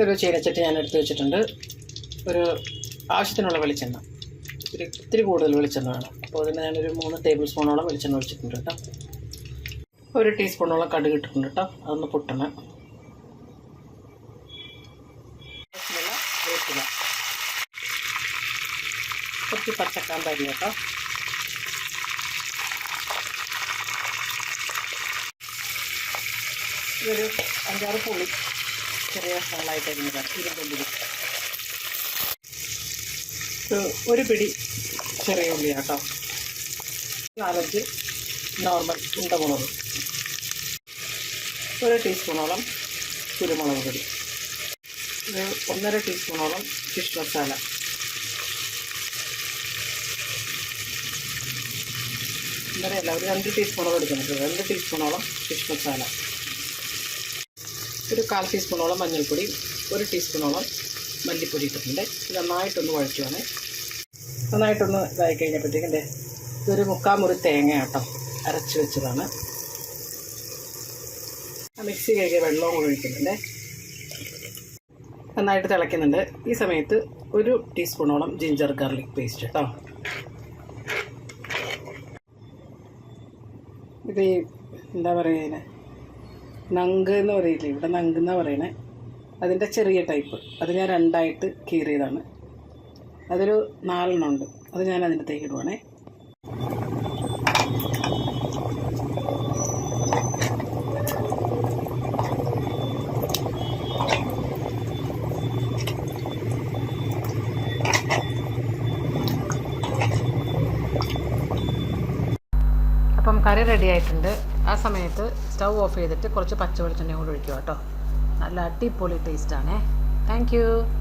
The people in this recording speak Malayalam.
ഒരു ചീനച്ചട്ടി ഞാൻ എടുത്ത് വെച്ചിട്ടുണ്ട്. ഒരു ആവശ്യത്തിനുള്ള വെളിച്ചെണ്ണ. ഇത്തിരി ഇത്തിരി കൂടുതൽ വെളിച്ചെണ്ണ വേണം. അപ്പോൾ അതിന് ഞാനൊരു മൂന്ന് ടേബിൾ സ്പൂണോളം വെളിച്ചെണ്ണ ഒഴിച്ചിട്ടുണ്ട് കേട്ടോ. ഒരു ടീസ്പൂണോളം കടുക് ഇട്ടിട്ടുണ്ട് കേട്ടോ. അതൊന്ന് പൊട്ടണം. കുറച്ച് പച്ചക്കാൻ തരി കേട്ടോ. ഇതൊരു അഞ്ചാറ് പുളി. ചെറിയ കഷ്ണങ്ങളായിട്ട് ഒരു- പിടി ചെറിയ ഉള്ളി കേട്ടോ നാലഞ്ച് നോർമൽ ഉണ്ടമുളക്. ഒരു ടീസ്പൂണോളം കുരുമുളക് പൊടി. ഒന്നര ടീസ്പൂണോളം ഫിഷ് മസാല ഒന്നര അല്ല ഒരു രണ്ട് ടീസ്പൂണോളം എടുക്കുന്നുണ്ട് രണ്ട് ടീസ്പൂണോളം ഫിഷ് മസാല ഒരു കാൽ ടീസ്പൂണോളം മഞ്ഞൾപ്പൊടി ഒരു ടീസ്പൂണോളം മല്ലിപ്പൊടി ഇട്ടിട്ടുണ്ട്. നന്നായിട്ടൊന്ന് കുഴച്ചുവാണ് നന്നായിട്ടൊന്ന് ഇതായി കഴിഞ്ഞപ്പോഴത്തേക്കിന്റെ ഇതൊരു മുക്കാൽ മുറി തേങ്ങ കേട്ടോ അരച്ച് വെച്ചതാണ്. മിക്സി കഴുകിയ വെള്ളവും കൂടി ഒഴിക്കുന്നുണ്ട്. നന്നായിട്ട് തിളയ്ക്കുന്നുണ്ട്. ഈ സമയത്ത് ഒരു ടീസ്പൂണോളം ജിഞ്ചർ ഗാർലിക് പേസ്റ്റ് കേട്ടോ. ഇത് എന്താ പറയുക നങ്ക് എന്ന് പറയില്ലേ? ഇവിടെ നങ്ക് എന്നാണ് പറയണേ? അതിന്റെ ചെറിയ ടൈപ്പ്. അത് ഞാൻ രണ്ടായിട്ട് കീറിയതാണ്. അതൊരു നാലെണ്ണം ഉണ്ട്. അത് ഞാൻ അതിനകത്തേക്ക് ഇടുവാണേ. അപ്പം കറി റെഡി ആയിട്ടുണ്ട്. ആ സമയത്ത് സ്റ്റൗ ഓഫ് ചെയ്തിട്ട് കുറച്ച് പച്ച വെളിച്ചെണ്ണയും കൂടി ഒഴിക്കുക കേട്ടോ. നല്ല അടിപൊളി ടേസ്റ്റാണേ താങ്ക് യു